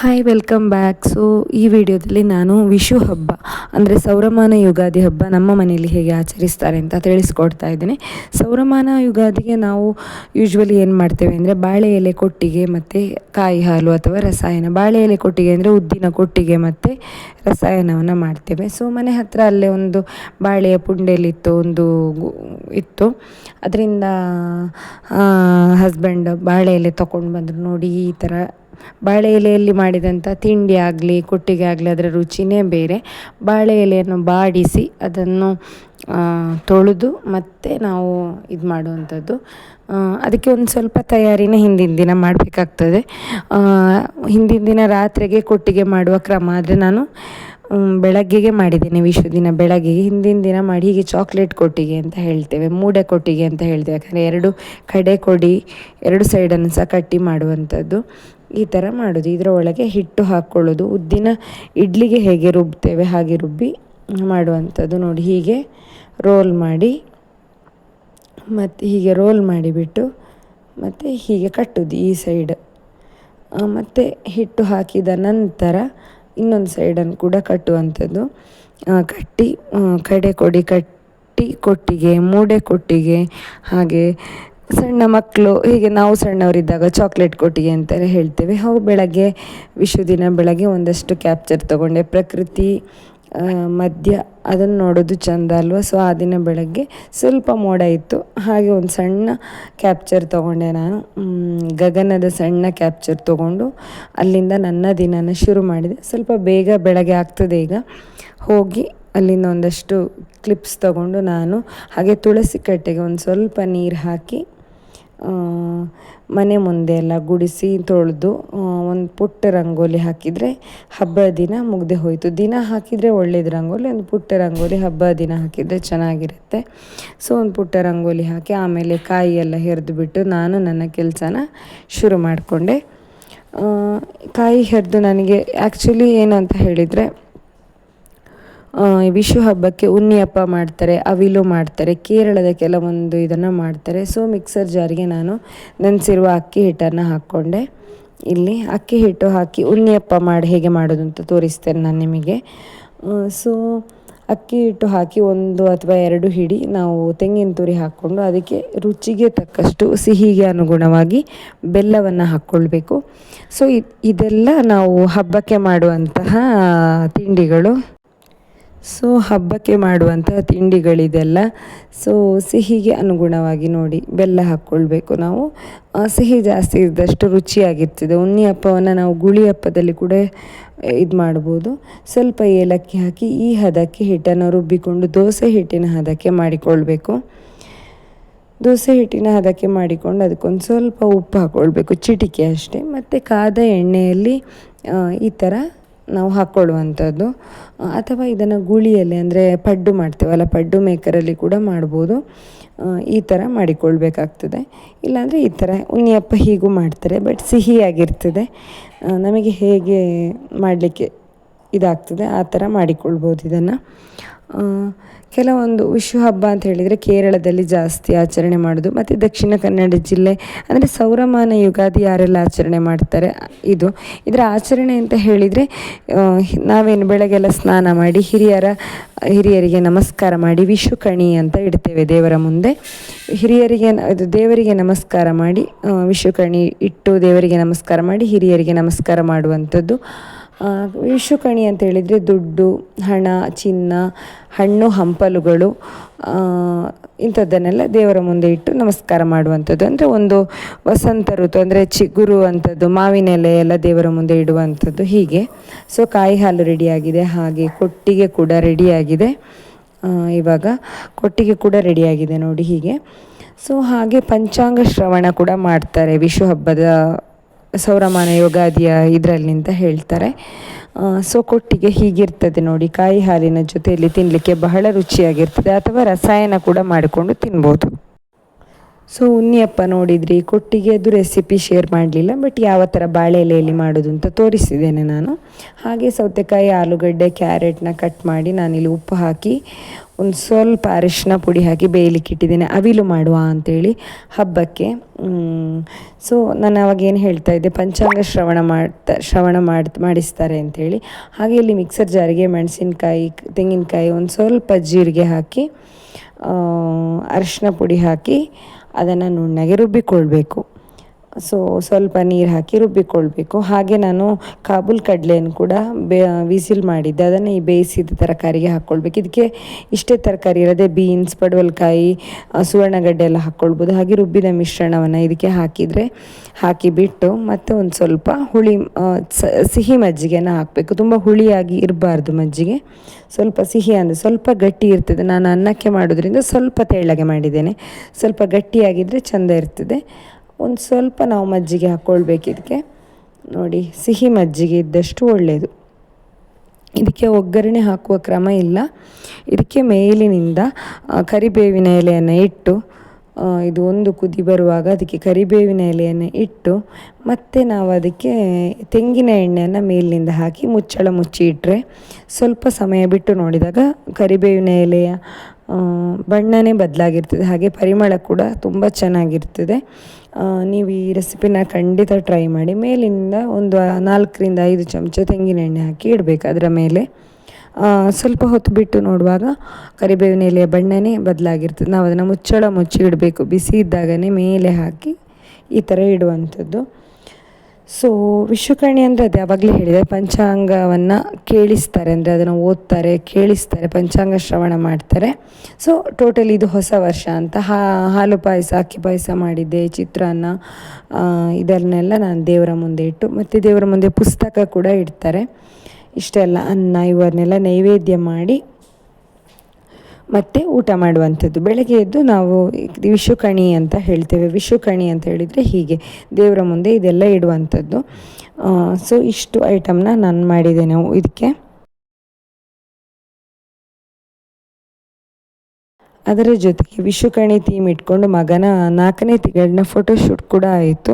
Hi welcome back so ಈ ವಿಡಿಯೋದಲ್ಲಿ ನಾನು ವಿಷು ಹಬ್ಬ, ಅಂದರೆ ಸೌರಮಾನ ಯುಗಾದಿ ಹಬ್ಬ ನಮ್ಮ ಮನೆಯಲ್ಲಿ ಹೇಗೆ ಆಚರಿಸ್ತಾರೆ ಅಂತ ತಿಳಿಸ್ಕೊಡ್ತಾ ಇದ್ದೀನಿ. ಸೌರಮಾನ ಯುಗಾದಿಗೆ ನಾವು ಯೂಶ್ವಲಿ ಏನು ಮಾಡ್ತೇವೆ ಅಂದರೆ ಬಾಳೆ ಎಲೆ ಕೊಟ್ಟಿಗೆ ಮತ್ತು ಕಾಯಿ ಹಾಲು ಅಥವಾ ರಸಾಯನ. ಬಾಳೆ ಎಲೆ ಕೊಟ್ಟಿಗೆ ಅಂದರೆ ಉದ್ದಿನ ಕೊಟ್ಟಿಗೆ ಮತ್ತು ರಸಾಯನವನ್ನು ಮಾಡ್ತೇವೆ. ಸೊ ಮನೆ ಹತ್ತಿರ ಅಲ್ಲೇ ಒಂದು ಬಾಳೆಯ ಪುಂಡೆಲಿತ್ತು, ಒಂದು ಇತ್ತು. ಅದರಿಂದ ಹಸ್ಬೆಂಡ್ ಬಾಳೆ ಎಲೆ ತೊಗೊಂಡು ಬಂದರು ನೋಡಿ ಈ ಥರ ಬಾಳೆ ಎಲೆಯಲ್ಲಿ ಮಾಡಿದಂಥ ತಿಂಡಿ ಆಗಲಿ, ಕೊಟ್ಟಿಗೆ ಆಗಲಿ, ಅದರ ರುಚಿನೇ ಬೇರೆ. ಬಾಳೆ ಎಲೆಯನ್ನು ಬಾಡಿಸಿ ಅದನ್ನು ತೊಳೆದು ಮತ್ತೆ ನಾವು ಇದು ಮಾಡುವಂಥದ್ದು. ಅದಕ್ಕೆ ಒಂದು ಸ್ವಲ್ಪ ತಯಾರಿನ ಹಿಂದಿನ ದಿನ ಮಾಡಬೇಕಾಗ್ತದೆ. ಹಿಂದಿನ ದಿನ ರಾತ್ರಿಗೆ ಕೊಟ್ಟಿಗೆ ಮಾಡುವ ಕ್ರಮ ಆದರೆ ನಾನು ಬೆಳಗ್ಗೆಗೆ ಮಾಡಿದ್ದೇನೆ ವಿಶ್ವ ದಿನ ಬೆಳಗ್ಗೆಗೆ. ಹಿಂದಿನ ದಿನ ಮಾಡಿ ಹೀಗೆ ಚಾಕ್ಲೇಟ್ ಕೊಟ್ಟಿಗೆ ಅಂತ ಹೇಳ್ತೇವೆ, ಮೂಡೆ ಕೊಟ್ಟಿಗೆ ಅಂತ ಹೇಳ್ತೇವೆ. ಯಾಕಂದರೆ ಎರಡು ಕಡೆ ಕೊಡಿ, ಎರಡು ಸೈಡನ್ನು ಸಹ ಕಟ್ಟಿ ಮಾಡುವಂಥದ್ದು. ಈ ಥರ ಮಾಡೋದು. ಇದರ ಒಳಗೆ ಹಿಟ್ಟು ಹಾಕ್ಕೊಳ್ಳೋದು ಉದ್ದಿನ ಇಡ್ಲಿಗೆ ಹೇಗೆ ರುಬ್ತೇವೆ ಹಾಗೆ ರುಬ್ಬಿ ಮಾಡುವಂಥದ್ದು ನೋಡಿ. ಹೀಗೆ ರೋಲ್ ಮಾಡಿ ಮತ್ತು ಹೀಗೆ ರೋಲ್ ಮಾಡಿಬಿಟ್ಟು ಮತ್ತು ಹೀಗೆ ಕಟ್ಟೋದು ಈ ಸೈಡ್. ಮತ್ತು ಹಿಟ್ಟು ಹಾಕಿದ ನಂತರ ಇನ್ನೊಂದು ಸೈಡನ್ನು ಕೂಡ ಕಟ್ಟುವಂಥದ್ದು. ಕಟ್ಟಿ ಕಡೆ ಕೊಡಿ, ಕಟ್ಟಿ ಕೊಟ್ಟಿಗೆ, ಮೂಡೆ ಕೊಟ್ಟಿಗೆ ಹಾಗೆ ಸಣ್ಣ ಮಕ್ಕಳು, ಹೀಗೆ ನಾವು ಸಣ್ಣವರಿದ್ದಾಗ ಚಾಕ್ಲೇಟ್ ಕೊಟ್ಟಿಗೆ ಅಂತ ಹೇಳ್ತೇವೆ. ಅವು ಬೆಳಗ್ಗೆ ವಿಷು ದಿನ ಬೆಳಗ್ಗೆ ಒಂದಷ್ಟು ಕ್ಯಾಪ್ಚರ್ ತಗೊಂಡೆ. ಪ್ರಕೃತಿ ಮಧ್ಯ, ಅದನ್ನು ನೋಡೋದು ಚಂದ ಅಲ್ವಾ? ಸೊ ಆ ದಿನ ಬೆಳಗ್ಗೆ ಸ್ವಲ್ಪ ಮೋಡ ಇತ್ತು. ಹಾಗೆ ಒಂದು ಸಣ್ಣ ಕ್ಯಾಪ್ಚರ್ ತೊಗೊಂಡೆ ನಾನು. ಗಗನದ ಸಣ್ಣ ಕ್ಯಾಪ್ಚರ್ ತೊಗೊಂಡು ಅಲ್ಲಿಂದ ನನ್ನ ದಿನನ ಶುರು ಮಾಡಿದೆ. ಸ್ವಲ್ಪ ಬೇಗ ಬೆಳಗ್ಗೆ ಆಗ್ತದೆ ಈಗ. ಹೋಗಿ ಅಲ್ಲಿಂದ ಒಂದಷ್ಟು ಕ್ಲಿಪ್ಸ್ ತಗೊಂಡು ನಾನು, ಹಾಗೆ ತುಳಸಿ ಕಟ್ಟೆಗೆ ಒಂದು ಸ್ವಲ್ಪ ನೀರು ಹಾಕಿ ಮನೆ ಮುಂದೆ ಎಲ್ಲ ಗುಡಿಸಿ ತೊಳೆದು ಒಂದು ಪುಟ್ಟ ರಂಗೋಲಿ ಹಾಕಿದರೆ ಹಬ್ಬದ ದಿನ ಮುಗ್ದೆ ಹೋಯಿತು. ದಿನ ಹಾಕಿದರೆ ಒಳ್ಳೇದು ರಂಗೋಲಿ, ಒಂದು ಪುಟ್ಟ ರಂಗೋಲಿ ಹಬ್ಬದ ದಿನ ಹಾಕಿದರೆ ಚೆನ್ನಾಗಿರುತ್ತೆ. ಸೊ ಒಂದು ಪುಟ್ಟ ರಂಗೋಲಿ ಹಾಕಿ ಆಮೇಲೆ ಕಾಯಿ ಎಲ್ಲ ಹೆರೆದು ಬಿಟ್ಟು ನಾನು ನನ್ನ ಕೆಲಸನ ಶುರು ಮಾಡಿಕೊಂಡೆ. ಕಾಯಿ ಹೆರೆದು ನನಗೆ ಆ್ಯಕ್ಚುಲಿ ಏನು ಅಂತ ಹೇಳಿದರೆ ವಿಷು ಹಬ್ಬಕ್ಕೆ ಹಬ್ಬ ಮಾಡ್ತಾರೆ, ಅವಿಲು ಮಾಡ್ತಾರೆ, ಕೇರಳದ ಕೆಲವೊಂದು ಇದನ್ನು ಮಾಡ್ತಾರೆ. ಸೊ ಮಿಕ್ಸರ್ ಜಾರಿಗೆ ನಾನು ನೆನೆಸಿರುವ ಅಕ್ಕಿ ಹಿಟ್ಟನ್ನು ಹಾಕ್ಕೊಂಡೆ. ಇಲ್ಲಿ ಅಕ್ಕಿ ಹಿಟ್ಟು ಹಾಕಿ ಹಬ್ಬ ಮಾಡಿ, ಹೇಗೆ ಮಾಡೋದು ಅಂತ ತೋರಿಸ್ತೇನೆ ನಾನು ನಿಮಗೆ. ಸೊ ಅಕ್ಕಿ ಹಿಟ್ಟು ಹಾಕಿ ಒಂದು ಅಥವಾ ಎರಡು ಹಿಡಿ ನಾವು ತೆಂಗಿನ ತುರಿ ಹಾಕ್ಕೊಂಡು ಅದಕ್ಕೆ ರುಚಿಗೆ ತಕ್ಕಷ್ಟು ಸಿಹಿಗೆ ಅನುಗುಣವಾಗಿ ಬೆಲ್ಲವನ್ನು ಹಾಕ್ಕೊಳ್ಬೇಕು. ಸೊ ಇದೆಲ್ಲ ನಾವು ಹಬ್ಬಕ್ಕೆ ಮಾಡುವಂತಹ ತಿಂಡಿಗಳು. ಸೊ ಹಬ್ಬಕ್ಕೆ ಮಾಡುವಂತಹ ತಿಂಡಿಗಳಿದೆಲ್ಲ ಸೊ ಸಿಹಿಗೆ ಅನುಗುಣವಾಗಿ ನೋಡಿ ಬೆಲ್ಲ ಹಾಕ್ಕೊಳ್ಬೇಕು ನಾವು. ಸಿಹಿ ಜಾಸ್ತಿ ಇದ್ದಷ್ಟು ರುಚಿಯಾಗಿರ್ತದೆ. ಉಣ್ಣಿ ಹಪ್ಪವನ್ನು ನಾವು ಗುಳಿ ಹಪ್ಪದಲ್ಲಿ ಕೂಡ ಇದು ಮಾಡ್ಬೋದು. ಸ್ವಲ್ಪ ಏಲಕ್ಕಿ ಹಾಕಿ ಈ ಹದಕ್ಕೆ ಹಿಟ್ಟನ್ನು ರುಬ್ಬಿಕೊಂಡು ದೋಸೆ ಹಿಟ್ಟಿನ ಹದಕ್ಕೆ ಮಾಡಿಕೊಳ್ಬೇಕು. ದೋಸೆ ಹಿಟ್ಟಿನ ಹದಕ್ಕೆ ಮಾಡಿಕೊಂಡು ಅದಕ್ಕೊಂದು ಸ್ವಲ್ಪ ಉಪ್ಪು ಹಾಕ್ಕೊಳ್ಬೇಕು. ಚಿಟಿಕೆ ಅಷ್ಟೇ. ಮತ್ತು ಕಾದ ಎಣ್ಣೆಯಲ್ಲಿ ಈ ಥರ ನಾವು ಹಾಕ್ಕೊಳ್ಳುವಂಥದ್ದು. ಅಥವಾ ಇದನ್ನು ಗುಳಿಯಲ್ಲಿ ಅಂದರೆ ಪಡ್ಡು ಮಾಡ್ತೇವಲ್ಲ ಪಡ್ಡು ಮೇಕರಲ್ಲಿ ಕೂಡ ಮಾಡ್ಬೋದು. ಈ ಥರ ಮಾಡಿಕೊಳ್ಬೇಕಾಗ್ತದೆ. ಇಲ್ಲಾಂದರೆ ಈ ಥರ ಉನ್ನಿಯಪ್ಪ ಹೀಗೂ ಮಾಡ್ತಾರೆ, ಬಟ್ ಸಿಹಿಯಾಗಿರ್ತದೆ. ನಮಗೆ ಹೇಗೆ ಮಾಡಲಿಕ್ಕೆ ಇದಾಗ್ತದೆ, ಆ ಥರ ಮಾಡಿಕೊಳ್ಬೋದು ಇದನ್ನು. ಕೆಲವೊಂದು ವಿಶ್ವ ಹಬ್ಬ ಅಂತ ಹೇಳಿದರೆ ಕೇರಳದಲ್ಲಿ ಜಾಸ್ತಿ ಆಚರಣೆ ಮಾಡೋದು, ಮತ್ತು ದಕ್ಷಿಣ ಕನ್ನಡ ಜಿಲ್ಲೆ, ಅಂದರೆ ಸೌರಮಾನ ಯುಗಾದಿ ಯಾರೆಲ್ಲ ಆಚರಣೆ ಮಾಡ್ತಾರೆ, ಇದು. ಇದರ ಆಚರಣೆ ಅಂತ ಹೇಳಿದರೆ ನಾವೇನು ಬೆಳಗ್ಗೆಲ್ಲ ಸ್ನಾನ ಮಾಡಿ ಹಿರಿಯರ, ಹಿರಿಯರಿಗೆ ನಮಸ್ಕಾರ ಮಾಡಿ ವಿಷುಕಣಿ ಅಂತ ಇಡ್ತೇವೆ ದೇವರ ಮುಂದೆ. ಹಿರಿಯರಿಗೆ ಇದು ದೇವರಿಗೆ ನಮಸ್ಕಾರ ಮಾಡಿ ವಿಷುಕಣಿ ಇಟ್ಟು ದೇವರಿಗೆ ನಮಸ್ಕಾರ ಮಾಡಿ ಹಿರಿಯರಿಗೆ ನಮಸ್ಕಾರ ಮಾಡುವಂಥದ್ದು. ಆ, ವಿಷು ಕಣಿ ಅಂತ ಹೇಳಿದರೆ ದುಡ್ಡು ಹಣ ಚಿನ್ನ ಹಣ್ಣು ಹಂಪಲುಗಳು ಇಂಥದ್ದನ್ನೆಲ್ಲ ದೇವರ ಮುಂದೆ ಇಟ್ಟು ನಮಸ್ಕಾರ ಮಾಡುವಂಥದ್ದು. ಅಂದರೆ ಒಂದು ವಸಂತ ಋತು ಅಂದರೆ ಚಿಗುರು ಅಂಥದ್ದು ಮಾವಿನ ಎಲೆ ಎಲ್ಲ ದೇವರ ಮುಂದೆ ಇಡುವಂಥದ್ದು ಹೀಗೆ. ಸೊ ಕಾಯಿ ಹಾಲು ರೆಡಿಯಾಗಿದೆ ಹಾಗೆ ಕೊಟ್ಟಿಗೆ ಕೂಡ ರೆಡಿಯಾಗಿದೆ. ಇವಾಗ ಕೊಟ್ಟಿಗೆ ಕೂಡ ರೆಡಿಯಾಗಿದೆ ನೋಡಿ ಹೀಗೆ. ಸೊ ಹಾಗೆ ಪಂಚಾಂಗ ಶ್ರವಣ ಕೂಡ ಮಾಡ್ತಾರೆ ವಿಷು ಹಬ್ಬದ ಸೌರಮಾನ ಯುಗಾದಿಯ ಇದರಲ್ಲಿ ಹೇಳ್ತಾರೆ. ಸೊ ಕೊಟ್ಟಿಗೆ ಹೀಗಿರ್ತದೆ ನೋಡಿ, ಕಾಯಿ ಹಾಲಿನ ಜೊತೆಯಲ್ಲಿ ತಿನ್ನಲಿಕ್ಕೆ ಬಹಳ ರುಚಿಯಾಗಿರ್ತದೆ ಅಥವಾ ರಸಾಯನ ಕೂಡ ಮಾಡಿಕೊಂಡು ತಿನ್ಬೋದು. ಸೊ ಉನ್ನಿಯಪ್ಪ ನೋಡಿದ್ರಿ, ಕೊಟ್ಟಿಗೆ ಅದು ರೆಸಿಪಿ ಶೇರ್ ಮಾಡಲಿಲ್ಲ ಬಟ್ ಯಾವ ಥರ ಬಾಳೆ ಎಲೆಯಲ್ಲಿ ಮಾಡೋದು ಅಂತ ತೋರಿಸಿದ್ದೇನೆ ನಾನು. ಹಾಗೆ ಸೌತೆಕಾಯಿ, ಆಲೂಗಡ್ಡೆ, ಕ್ಯಾರೆಟ್ನ ಕಟ್ ಮಾಡಿ ನಾನಿಲ್ಲಿ ಉಪ್ಪು ಹಾಕಿ ಒಂದು ಸ್ವಲ್ಪ ಅರಿಶಿನ ಪುಡಿ ಹಾಕಿ ಬೇಯಲಿಕ್ಕೆ ಇಟ್ಟಿದ್ದೇನೆ. ಅವಿಲು ಮಾಡುವ ಅಂತೇಳಿ ಹಬ್ಬಕ್ಕೆ. ಸೊ ನಾನು ಅವಾಗ ಏನು ಹೇಳ್ತಾ ಇದ್ದೆ, ಪಂಚಾಂಗ ಶ್ರವಣ ಮಾಡ್ತಾ, ಶ್ರವಣ ಮಾಡಿ, ಮಾಡಿಸ್ತಾರೆ ಅಂಥೇಳಿ ಹಾಗೆ ಇಲ್ಲಿ ಮಿಕ್ಸರ್ ಜಾರಿಗೆ ಮೆಣಸಿನ್ಕಾಯಿ, ತೆಂಗಿನಕಾಯಿ ಒಂದು ಸ್ವಲ್ಪ ಜೀರಿಗೆ ಹಾಕಿ ಅರಿಶಿನ ಪುಡಿ ಹಾಕಿ ಅದನ್ನು ನುಣ್ಣಗೆ ರುಬ್ಬಿಕೊಳ್ಬೇಕು. ಸೊ ಸ್ವಲ್ಪ ನೀರು ಹಾಕಿ ರುಬ್ಬಿಕೊಳ್ಬೇಕು. ಹಾಗೆ ನಾನು ಕಾಬೂಲ್ ಕಡಲೆಯನ್ನು ಕೂಡ ಬೇ, ವಿಸಿಲ್ ಮಾಡಿದ್ದೆ. ಅದನ್ನು ಈ ಬೇಯಿಸಿದ ತರಕಾರಿಗೆ ಹಾಕ್ಕೊಳ್ಬೇಕು ಇದಕ್ಕೆ ಇಷ್ಟೇ ತರಕಾರಿ ಇರೋದೆ ಬೀನ್ಸ್, ಪಡವಲಕಾಯಿ ಸುವರ್ಣಗಡ್ಡೆ ಎಲ್ಲ ಹಾಕ್ಕೊಳ್ಬೋದು ಹಾಗೆ ರುಬ್ಬಿದ ಮಿಶ್ರಣವನ್ನು ಇದಕ್ಕೆ ಹಾಕಿದರೆ, ಹಾಕಿಬಿಟ್ಟು ಮತ್ತು ಒಂದು ಸ್ವಲ್ಪ ಹುಳಿ ಸಿಹಿ ಮಜ್ಜಿಗೆನ ಹಾಕಬೇಕು. ತುಂಬ ಹುಳಿಯಾಗಿ ಇರಬಾರ್ದು ಮಜ್ಜಿಗೆ. ಸ್ವಲ್ಪ ಸಿಹಿ ಅಂದರೆ ಸ್ವಲ್ಪ ಗಟ್ಟಿ ಇರ್ತದೆ. ನಾನು ಅನ್ನಕ್ಕೆ ಮಾಡೋದ್ರಿಂದ ಸ್ವಲ್ಪ ತೆಳ್ಳಗೆ ಮಾಡಿದ್ದೇನೆ. ಸ್ವಲ್ಪ ಗಟ್ಟಿಯಾಗಿದ್ದರೆ ಚೆಂದ ಇರ್ತದೆ. ಒಂದು ಸ್ವಲ್ಪ ನಾವು ಮಜ್ಜಿಗೆ ಹಾಕ್ಕೊಳ್ಬೇಕು ಇದಕ್ಕೆ ನೋಡಿ, ಸಿಹಿ ಮಜ್ಜಿಗೆ ಇದ್ದಷ್ಟು ಒಳ್ಳೆಯದು ಇದಕ್ಕೆ ಒಗ್ಗರಣೆ ಹಾಕುವ ಕ್ರಮ ಇಲ್ಲ. ಇದಕ್ಕೆ ಮೇಲಿನಿಂದ ಕರಿಬೇವಿನ ಎಲೆಯನ್ನು ಇಟ್ಟು ಇದು ಒಂದು ಕುದಿ ಬರುವಾಗ ಅದಕ್ಕೆ ಕರಿಬೇವಿನ ಎಲೆಯನ್ನು ಇಟ್ಟು, ಮತ್ತೆ ನಾವು ಅದಕ್ಕೆ ತೆಂಗಿನ ಎಣ್ಣೆಯನ್ನು ಮೇಲಿನಿಂದ ಹಾಕಿ ಮುಚ್ಚಳ ಮುಚ್ಚಿ ಇಟ್ಟರೆ ಸ್ವಲ್ಪ ಸಮಯ ಬಿಟ್ಟು ನೋಡಿದಾಗ ಕರಿಬೇವಿನ ಎಲೆಯ ಬಣ್ಣನೇ ಬದಲಾಗಿರ್ತದೆ. ಹಾಗೆ ಪರಿಮಳ ಕೂಡ ತುಂಬ ಚೆನ್ನಾಗಿರ್ತದೆ. ನೀವು ಈ ರೆಸಿಪಿನ ಖಂಡಿತ ಟ್ರೈ ಮಾಡಿ. ಮೇಲಿನಿಂದ ಒಂದು ನಾಲ್ಕರಿಂದ ಐದು ಚಮಚ ತೆಂಗಿನ ಎಣ್ಣೆ ಹಾಕಿ ಇಡಬೇಕು ಅದರ ಮೇಲೆ. ಸ್ವಲ್ಪ ಹೊತ್ತು ಬಿಟ್ಟು ನೋಡುವಾಗ ಕರಿಬೇವಿನ ಎಲೆಯ ಬಣ್ಣನೇ ಬದಲಾಗಿರ್ತದೆ. ನಾವು ಅದನ್ನು ಮುಚ್ಚಳ ಮುಚ್ಚಿ ಇಡಬೇಕು. ಬಿಸಿ ಇದ್ದಾಗನೇ ಮೇಲೆ ಹಾಕಿ ಈ ಥರ ಇಡುವಂಥದ್ದು. ಸೊ ವಿಶ್ವಕರ್ಣಿ ಅಂದರೆ ಅದು ಯಾವಾಗಲೇ ಹೇಳಿದೆ, ಪಂಚಾಂಗವನ್ನು ಕೇಳಿಸ್ತಾರೆ ಅಂದರೆ ಅದನ್ನು ಓದ್ತಾರೆ, ಕೇಳಿಸ್ತಾರೆ, ಪಂಚಾಂಗ ಶ್ರವಣ ಮಾಡ್ತಾರೆ. ಸೊ ಟೋಟಲಿ ಇದು ಹೊಸ ವರ್ಷ ಅಂತ. ಹಾಲು ಪಾಯಸ, ಅಕ್ಕಿ ಪಾಯಸ ಮಾಡಿದ್ದೆ, ಚಿತ್ರಾನ್ನ ಇದನ್ನೆಲ್ಲ ನಾನು ದೇವರ ಮುಂದೆ ಇಟ್ಟು, ಮತ್ತು ದೇವರ ಮುಂದೆ ಪುಸ್ತಕ ಕೂಡ ಇಡ್ತಾರೆ. ಇಷ್ಟೆಲ್ಲ ಅನ್ನ ಇವನ್ನೆಲ್ಲ ನೈವೇದ್ಯ ಮಾಡಿ ಮತ್ತು ಊಟ ಮಾಡುವಂಥದ್ದು. ಬೆಳಗ್ಗೆ ಎದ್ದು ನಾವು ವಿಶುಕಣಿ ಅಂತ ಹೇಳ್ತೇವೆ. ವಿಷುಕಣಿ ಅಂತ ಹೇಳಿದರೆ ಹೀಗೆ. ದೇವರ ಮುಂದೆ ಇದೆಲ್ಲ ಇಡುವಂಥದ್ದು. ಸೊ ಇಷ್ಟು ಐಟಮ್ನ ನಾನು ಮಾಡಿದ್ದೇನೆ ಇದಕ್ಕೆ. ಅದರ ಜೊತೆಗೆ ವಿಷುಕಣಿ ಥೀಮ್ ಇಟ್ಕೊಂಡು ಮಗನ ನಾಲ್ಕನೇ ತಿಂಗಳಿನ ಫೋಟೋಶೂಟ್ ಕೂಡ ಆಯಿತು.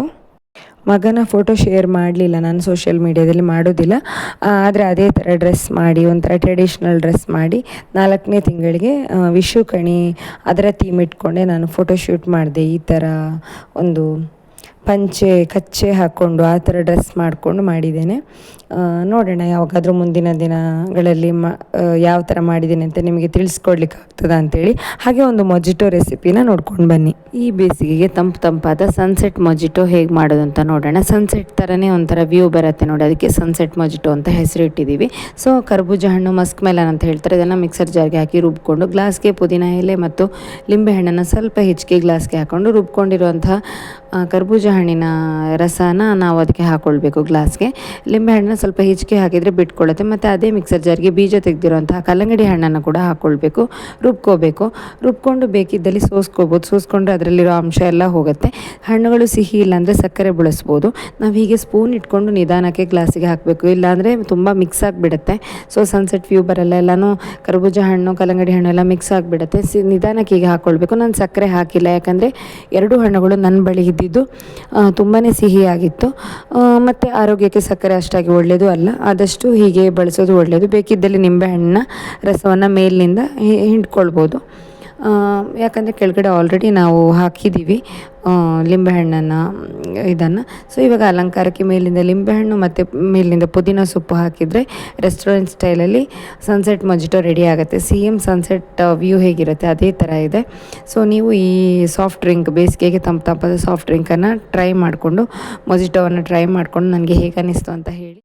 ಮಗನ ಫೋಟೋ ಶೇರ್ ಮಾಡಲಿಲ್ಲ, ನಾನು ಸೋಷಿಯಲ್ ಮೀಡ್ಯಾದಲ್ಲಿ ಮಾಡೋದಿಲ್ಲ. ಆದರೆ ಅದೇ ಥರ ಡ್ರೆಸ್ ಮಾಡಿ, ಒಂಥರ ಟ್ರೆಡಿಷ್ನಲ್ ಡ್ರೆಸ್ ಮಾಡಿ, ನಾಲ್ಕನೇ ತಿಂಗಳಿಗೆ ವಿಶು ಕಣಿ ಅದರ ಥೀಮ್ ಇಟ್ಕೊಂಡೆ ನಾನು ಫೋಟೋ ಶೂಟ್ ಮಾಡಿದೆ. ಈ ಥರ ಒಂದು ಪಂಚೆ, ಕಚ್ಚೆ ಹಾಕ್ಕೊಂಡು ಆ ಥರ ಡ್ರೆಸ್ ಮಾಡಿಕೊಂಡು ಮಾಡಿದ್ದೇನೆ. ನೋಡೋಣ ಯಾವಾಗಾದರೂ ಮುಂದಿನ ದಿನಗಳಲ್ಲಿ ಮ ಯಾವ ಥರ ಮಾಡಿದ್ದೀನಿ ಅಂತ ನಿಮಗೆ ತಿಳಿಸ್ಕೊಡ್ಲಿಕ್ಕೆ ಆಗ್ತದ ಅಂತೇಳಿ. ಹಾಗೆ ಒಂದು ಮೊಜಿಟೋ ರೆಸಿಪಿನ ನೋಡ್ಕೊಂಡು ಬನ್ನಿ. ಈ ಬೇಸಿಗೆಗೆ ತಂಪು ತಂಪಾದ ಸನ್ಸೆಟ್ ಮೊಜಿಟೋ ಹೇಗೆ ಮಾಡೋದು ಅಂತ ನೋಡೋಣ. ಸನ್ಸೆಟ್ ಥರನೇ ಒಂಥರ ವ್ಯೂ ಬರುತ್ತೆ ನೋಡಿ, ಅದಕ್ಕೆ ಸನ್ಸೆಟ್ ಮೊಜಿಟೋ ಅಂತ ಹೆಸರು ಇಟ್ಟಿದ್ದೀವಿ. ಸೊ, ಕರ್ಬೂಜ ಹಣ್ಣು, ಮಸ್ಕ್ ಮೆಲನ್ ಅಂತ ಹೇಳ್ತಾರೆ, ಇದನ್ನು ಮಿಕ್ಸರ್ ಜಾರ್ಗೆ ಹಾಕಿ ರುಬ್ಕೊಂಡು, ಗ್ಲಾಸ್ಗೆ ಪುದೀನ ಎಲೆ ಮತ್ತು ಲಿಂಬೆ ಹಣ್ಣನ್ನು ಸ್ವಲ್ಪ ಹೆಚ್ಚಿಗೆ ಗ್ಲಾಸ್ಗೆ ಹಾಕ್ಕೊಂಡು ರುಬ್ಕೊಂಡಿರುವಂತಹ ಕರ್ಬೂಜ ಹಣ್ಣಿನ ರಸನ ನಾವು ಅದಕ್ಕೆ ಹಾಕ್ಕೊಳ್ಬೇಕು ಗ್ಲಾಸ್ಗೆ. ಲಿಂಬೆ ಹಣ್ಣನ್ನ ಸ್ವಲ್ಪ ಹೆಚ್ಚಿಗೆ ಹಾಕಿದರೆ ಬಿಟ್ಕೊಳ್ಳುತ್ತೆ ಮತ್ತು ಅದೇ ಮಿಕ್ಸರ್ ಜಾರಿಗೆ ಬೀಜ ತೆಗೆದಿರುವಂತಹ ಕಲ್ಲಂಗಡಿ ಹಣ್ಣನ್ನು ಕೂಡ ಹಾಕ್ಕೊಳ್ಬೇಕು ರುಬ್ಕೋಬೇಕು. ರುಬ್ಕೊಂಡು ಬೇಕಿದ್ದಲ್ಲಿ ಸೋಸ್ಕೋಬೋದು. ಸೋಸ್ಕೊಂಡ್ರೆ ಅದರಲ್ಲಿರೋ ಅಂಶ ಎಲ್ಲ ಹೋಗುತ್ತೆ. ಹಣ್ಣುಗಳು ಸಿಹಿ ಇಲ್ಲಾಂದರೆ ಸಕ್ಕರೆ ಬಳಸ್ಬೋದು. ನಾವು ಹೀಗೆ ಸ್ಪೂನ್ ಇಟ್ಕೊಂಡು ನಿಧಾನಕ್ಕೆ ಗ್ಲಾಸಿಗೆ ಹಾಕಬೇಕು. ಇಲ್ಲಾಂದರೆ ತುಂಬ ಮಿಕ್ಸ್ ಆಗಿಬಿಡುತ್ತೆ. ಸೊ ಸನ್ಸೆಟ್ ವ್ಯೂ ಬರಲ್ಲ. ಎಲ್ಲನೂ ಕರ್ಬೂಜ ಹಣ್ಣು, ಕಲ್ಲಂಗಡಿ ಹಣ್ಣು ಎಲ್ಲ ಮಿಕ್ಸ್ ಆಗಿಬಿಡುತ್ತೆ. ಸಿ, ನಿಧಾನಕ್ಕೆ ಹೀಗೆ ಹಾಕ್ಕೊಳ್ಬೇಕು ನಾನು ಸಕ್ಕರೆ ಹಾಕಿಲ್ಲ. ಯಾಕಂದರೆ ಎರಡು ಹಣ್ಣುಗಳು ನನ್ನ ಬಳಿ ಇದ್ದಿದ್ದು. ತುಂಬಾ ಸಿಹಿಯಾಗಿತ್ತು. ಮತ್ತು ಆರೋಗ್ಯಕ್ಕೆ ಸಕ್ಕರೆ ಅಷ್ಟಾಗಿ ಒಳ್ಳೆಯದು ಅಲ್ಲ. ಆದಷ್ಟು ಹೀಗೆ ಬಳಸೋದು ಒಳ್ಳೆಯದು. ಬೇಕಿದ್ದಲ್ಲಿ ನಿಂಬೆಹಣ್ಣಿನ ರಸವನ್ನು ಮೇಲಿನಿಂದ ಹಿಂಡ್ಕೊಳ್ಬೋದು. ಯಾಕಂದರೆ ಕೆಳಗಡೆ ಆಲ್ರೆಡಿ ನಾವು ಹಾಕಿದ್ದೀವಿ ಲಿಂಬೆಹಣ್ಣನ್ನು ಇದನ್ನು. ಸೊ ಇವಾಗ ಅಲಂಕಾರಕ್ಕೆ ಮೇಲಿಂದ ಲಿಂಬೆಹಣ್ಣು ಮತ್ತು ಮೇಲಿಂದ ಪುದೀನ ಸೊಪ್ಪು ಹಾಕಿದರೆ ರೆಸ್ಟೋರೆಂಟ್ ಸ್ಟೈಲಲ್ಲಿ ಸನ್ಸೆಟ್ ಮಜಿಟೋ ರೆಡಿ ಆಗುತ್ತೆ. ಸೇಮ್ ಸನ್ಸೆಟ್ ವ್ಯೂ ಹೇಗಿರುತ್ತೆ ಅದೇ ಥರ ಇದೆ. ಸೊ ನೀವು ಈ ಸಾಫ್ಟ್ ಡ್ರಿಂಕ್ ಬೇಸಿಗೆಗೆ ತಂಪು ತಂಪಾದ ಸಾಫ್ಟ್ ಡ್ರಿಂಕನ್ನು ಟ್ರೈ ಮಾಡಿಕೊಂಡು ಮೊಜಿಟೋವನ್ನು ಟ್ರೈ ಮಾಡಿಕೊಂಡು ನನಗೆ ಹೇಗೆ ಅನ್ನಿಸ್ತು ಅಂತ ಹೇಳಿ.